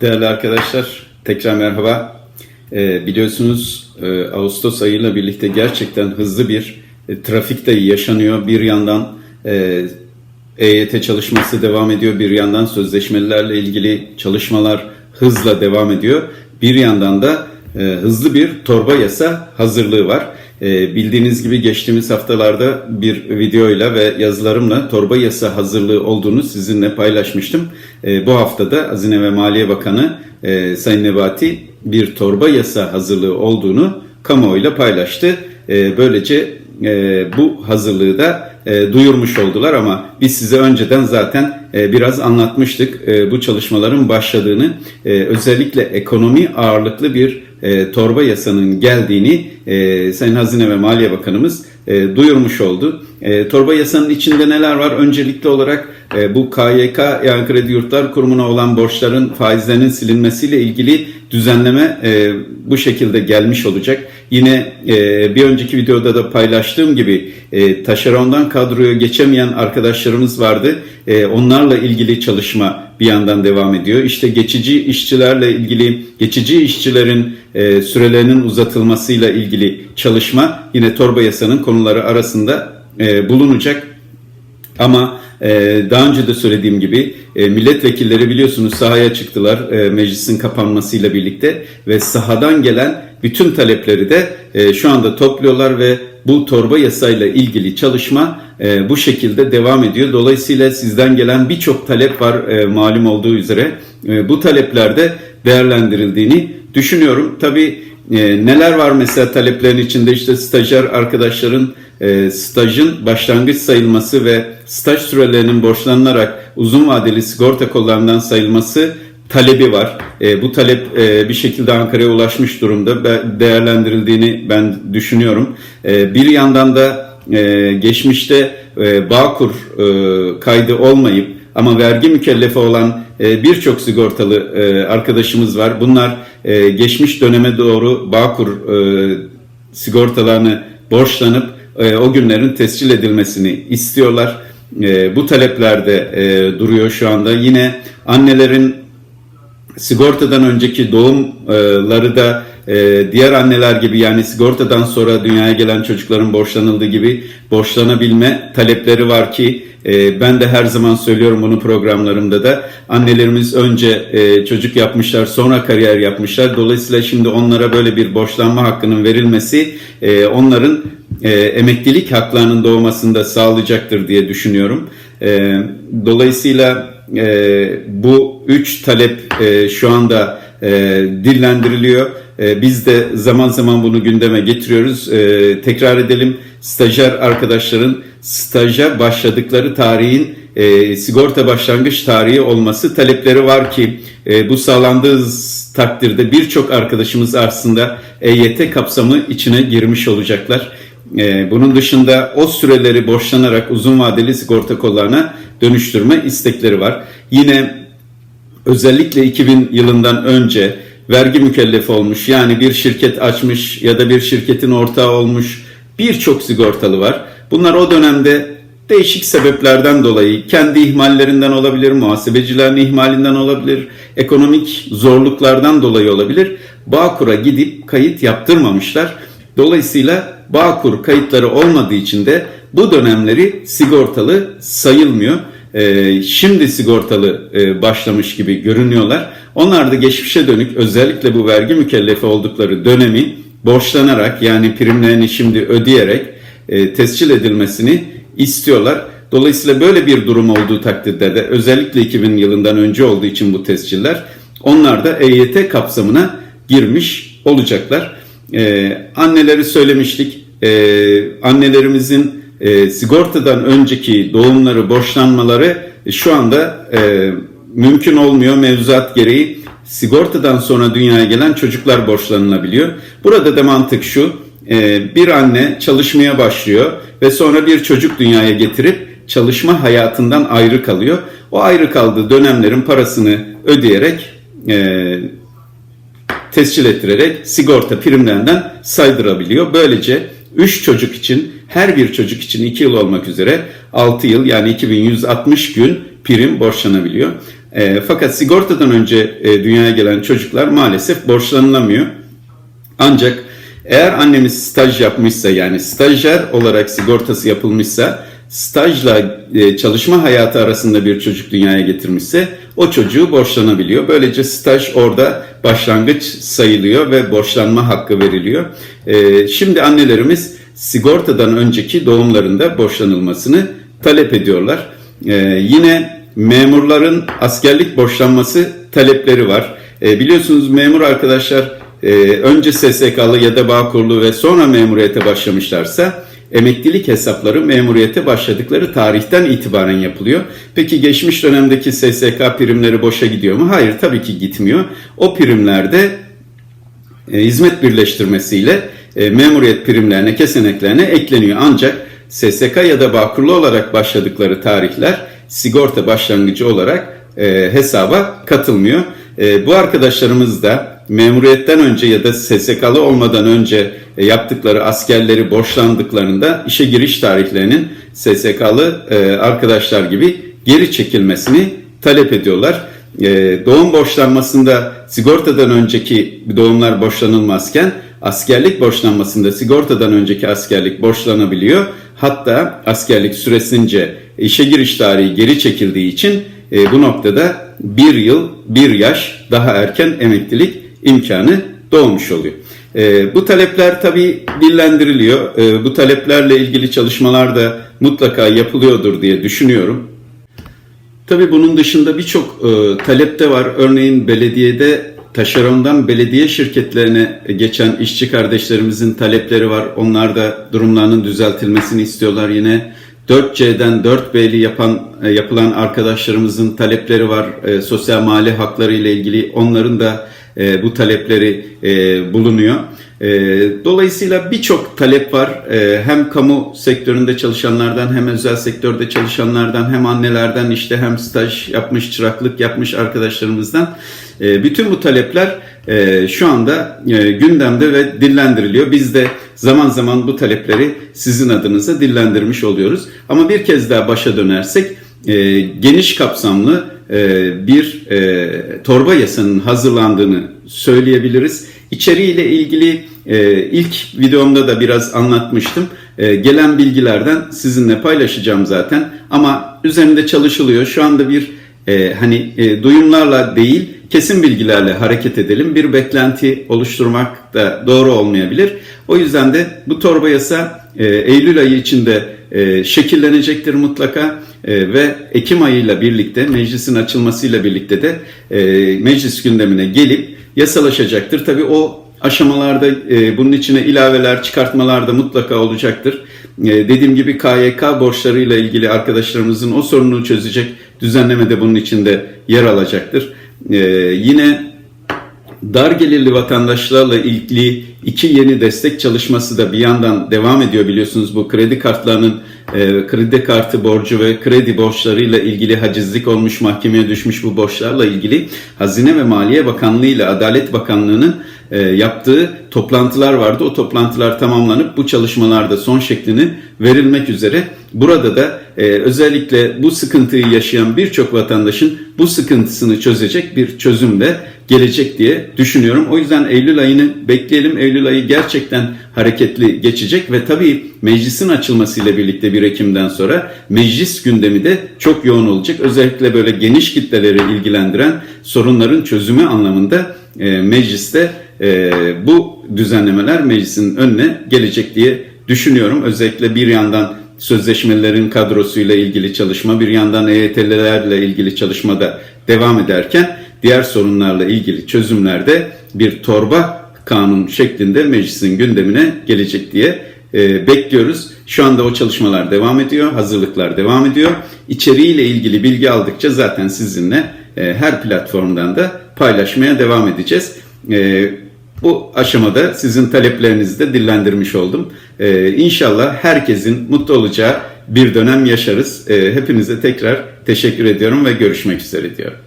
Değerli arkadaşlar, tekrar merhaba. Ee, biliyorsunuz e, Ağustos ayıyla birlikte gerçekten hızlı bir e, trafik de yaşanıyor. Bir yandan e, EYT çalışması devam ediyor, bir yandan sözleşmelerle ilgili çalışmalar hızla devam ediyor. Bir yandan da e, hızlı bir torba yasa hazırlığı var. E, bildiğiniz gibi geçtiğimiz haftalarda bir videoyla ve yazılarımla torba yasa hazırlığı olduğunu sizinle paylaşmıştım. E, bu haftada Hazine ve Maliye Bakanı e, Sayın Nebati bir torba yasa hazırlığı olduğunu kamuoyuyla paylaştı. E, böylece e, bu hazırlığı da e, duyurmuş oldular ama biz size önceden zaten e, biraz anlatmıştık e, bu çalışmaların başladığını. E, özellikle ekonomi ağırlıklı bir e, torba yasanın geldiğini e, Sayın Hazine ve Maliye Bakanımız e, duyurmuş oldu. E, torba yasanın içinde neler var? Öncelikli olarak e, bu KYK yani Kredi Yurtlar Kurumu'na olan borçların faizlerinin silinmesiyle ilgili düzenleme e, bu şekilde gelmiş olacak. Yine e, bir önceki videoda da paylaştığım gibi e, taşerondan kadroya geçemeyen arkadaşlarımız vardı. E, onlarla ilgili çalışma bir yandan devam ediyor. İşte geçici işçilerle ilgili, geçici işçilerin e, sürelerinin uzatılmasıyla ilgili çalışma yine torba yasanın konuları arasında e, bulunacak. Ama e, daha önce de söylediğim gibi e, milletvekilleri biliyorsunuz sahaya çıktılar e, meclisin kapanmasıyla birlikte ve sahadan gelen bütün talepleri de e, şu anda topluyorlar ve bu torba yasayla ilgili çalışma e, bu şekilde devam ediyor. Dolayısıyla sizden gelen birçok talep var e, malum olduğu üzere. E, bu taleplerde değerlendirildiğini düşünüyorum. Tabii e, neler var mesela taleplerin içinde işte stajyer arkadaşların e, stajın başlangıç sayılması ve staj sürelerinin borçlanarak uzun vadeli sigorta kollarından sayılması talebi var. E, bu talep e, bir şekilde Ankara'ya ulaşmış durumda. Değerlendirildiğini ben düşünüyorum. E, bir yandan da e, geçmişte e, Bağkur e, kaydı olmayıp ama vergi mükellefi olan e, birçok sigortalı e, arkadaşımız var. Bunlar e, geçmiş döneme doğru Bağkur sigortalarını borçlanıp o günlerin tescil edilmesini istiyorlar. Bu taleplerde duruyor şu anda. Yine annelerin sigortadan önceki doğumları da e, diğer anneler gibi yani sigortadan sonra dünyaya gelen çocukların borçlanıldığı gibi borçlanabilme talepleri var ki e, ben de her zaman söylüyorum bunu programlarımda da annelerimiz önce e, çocuk yapmışlar sonra kariyer yapmışlar dolayısıyla şimdi onlara böyle bir borçlanma hakkının verilmesi onların emeklilik haklarının doğmasını da sağlayacaktır diye düşünüyorum. Dolayısıyla e, bu üç talep e, şu anda e, dillendiriliyor. E, biz de zaman zaman bunu gündeme getiriyoruz. E, tekrar edelim stajyer arkadaşların staja başladıkları tarihin e, sigorta başlangıç tarihi olması talepleri var ki e, bu sağlandığı takdirde birçok arkadaşımız aslında EYT kapsamı içine girmiş olacaklar. E, bunun dışında o süreleri borçlanarak uzun vadeli sigorta kollarına dönüştürme istekleri var. Yine özellikle 2000 yılından önce vergi mükellefi olmuş yani bir şirket açmış ya da bir şirketin ortağı olmuş birçok sigortalı var. Bunlar o dönemde değişik sebeplerden dolayı kendi ihmallerinden olabilir, muhasebecilerin ihmalinden olabilir, ekonomik zorluklardan dolayı olabilir. Bağkur'a gidip kayıt yaptırmamışlar. Dolayısıyla Bağkur kayıtları olmadığı için de bu dönemleri sigortalı sayılmıyor. Ee, şimdi sigortalı e, başlamış gibi görünüyorlar. Onlar da geçmişe dönük özellikle bu vergi mükellefi oldukları dönemi borçlanarak yani primlerini şimdi ödeyerek e, tescil edilmesini istiyorlar. Dolayısıyla böyle bir durum olduğu takdirde de özellikle 2000 yılından önce olduğu için bu tesciller onlar da EYT kapsamına girmiş olacaklar. Ee, anneleri söylemiştik. Ee, annelerimizin e, sigortadan önceki doğumları, borçlanmaları şu anda e, mümkün olmuyor mevzuat gereği. Sigortadan sonra dünyaya gelen çocuklar borçlanılabiliyor. Burada da mantık şu, e, bir anne çalışmaya başlıyor ve sonra bir çocuk dünyaya getirip çalışma hayatından ayrı kalıyor. O ayrı kaldığı dönemlerin parasını ödeyerek e, tescil ettirerek sigorta primlerinden saydırabiliyor. Böylece 3 çocuk için her bir çocuk için 2 yıl olmak üzere 6 yıl yani 2160 gün prim borçlanabiliyor. E, fakat sigortadan önce e, dünyaya gelen çocuklar maalesef borçlanılamıyor. Ancak eğer annemiz staj yapmışsa yani stajyer olarak sigortası yapılmışsa stajla e, çalışma hayatı arasında bir çocuk dünyaya getirmişse o çocuğu borçlanabiliyor. Böylece staj orada başlangıç sayılıyor ve borçlanma hakkı veriliyor. E, şimdi annelerimiz sigortadan önceki doğumlarında borçlanılmasını talep ediyorlar. E, yine memurların askerlik borçlanması talepleri var. E, biliyorsunuz memur arkadaşlar e, önce SSK'lı ya da Bağkurlu ve sonra memuriyete başlamışlarsa emeklilik hesapları memuriyete başladıkları tarihten itibaren yapılıyor. Peki geçmiş dönemdeki SSK primleri boşa gidiyor mu? Hayır tabii ki gitmiyor. O primlerde e, hizmet birleştirmesiyle e, memuriyet primlerine, keseneklerine ekleniyor. Ancak SSK ya da Bağkurlu olarak başladıkları tarihler sigorta başlangıcı olarak e, hesaba katılmıyor. E, bu arkadaşlarımız da memuriyetten önce ya da SSK'lı olmadan önce e, yaptıkları askerleri borçlandıklarında işe giriş tarihlerinin SSK'lı e, arkadaşlar gibi geri çekilmesini talep ediyorlar. E, doğum borçlanmasında sigortadan önceki doğumlar borçlanılmazken askerlik borçlanmasında sigortadan önceki askerlik borçlanabiliyor. Hatta askerlik süresince işe giriş tarihi geri çekildiği için bu noktada bir yıl, bir yaş daha erken emeklilik imkanı doğmuş oluyor. E, bu talepler tabii dillendiriliyor. E, bu taleplerle ilgili çalışmalar da mutlaka yapılıyordur diye düşünüyorum. Tabii bunun dışında birçok e, talep de var. Örneğin belediyede taşerondan belediye şirketlerine geçen işçi kardeşlerimizin talepleri var. Onlar da durumlarının düzeltilmesini istiyorlar. Yine 4C'den 4B'li yapan e, yapılan arkadaşlarımızın talepleri var. E, sosyal mali hakları ile ilgili onların da e, bu talepleri e, bulunuyor. E, dolayısıyla birçok talep var. E, hem kamu sektöründe çalışanlardan hem özel sektörde çalışanlardan hem annelerden işte hem staj yapmış, çıraklık yapmış arkadaşlarımızdan. E, bütün bu talepler e, şu anda e, gündemde ve dillendiriliyor. Biz de zaman zaman bu talepleri sizin adınıza dillendirmiş oluyoruz. Ama bir kez daha başa dönersek e, geniş kapsamlı bir torba yasanın hazırlandığını söyleyebiliriz. İçeriğiyle ilgili e, ilk videomda da biraz anlatmıştım. E, gelen bilgilerden sizinle paylaşacağım zaten. Ama üzerinde çalışılıyor. Şu anda bir e, hani e, duyumlarla değil kesin bilgilerle hareket edelim. Bir beklenti oluşturmak da doğru olmayabilir. O yüzden de bu torba yasa e, Eylül ayı içinde e, şekillenecektir mutlaka ve Ekim ayıyla birlikte meclisin açılmasıyla birlikte de meclis gündemine gelip yasalaşacaktır. Tabii o aşamalarda e, bunun içine ilaveler, çıkartmalar da mutlaka olacaktır. E, dediğim gibi KYK borçlarıyla ilgili arkadaşlarımızın o sorununu çözecek düzenleme de bunun içinde yer alacaktır. E, yine dar gelirli vatandaşlarla ilgili iki yeni destek çalışması da bir yandan devam ediyor biliyorsunuz bu kredi kartlarının e, kredi kartı borcu ve kredi borçlarıyla ilgili hacizlik olmuş mahkemeye düşmüş bu borçlarla ilgili Hazine ve Maliye Bakanlığı ile Adalet Bakanlığı'nın e, yaptığı toplantılar vardı. O toplantılar tamamlanıp bu çalışmalarda son şeklini verilmek üzere. Burada da e, özellikle bu sıkıntıyı yaşayan birçok vatandaşın bu sıkıntısını çözecek bir çözüm de gelecek diye düşünüyorum. O yüzden Eylül ayını bekleyelim. Eylül ayı gerçekten hareketli geçecek ve tabii meclisin açılmasıyla birlikte 1 Ekim'den sonra meclis gündemi de çok yoğun olacak. Özellikle böyle geniş kitleleri ilgilendiren sorunların çözümü anlamında e, mecliste e, bu düzenlemeler meclisin önüne gelecek diye düşünüyorum. Özellikle bir yandan sözleşmelerin kadrosuyla ilgili çalışma, bir yandan EYT'lilerle ilgili çalışma da devam ederken diğer sorunlarla ilgili çözümlerde bir torba kanun şeklinde meclisin gündemine gelecek diye e, bekliyoruz. Şu anda o çalışmalar devam ediyor, hazırlıklar devam ediyor. İçeriğiyle ilgili bilgi aldıkça zaten sizinle e, her platformdan da paylaşmaya devam edeceğiz. E, bu aşamada sizin taleplerinizi de dillendirmiş oldum. Ee, inşallah herkesin mutlu olacağı bir dönem yaşarız. Ee, hepinize tekrar teşekkür ediyorum ve görüşmek üzere diyorum.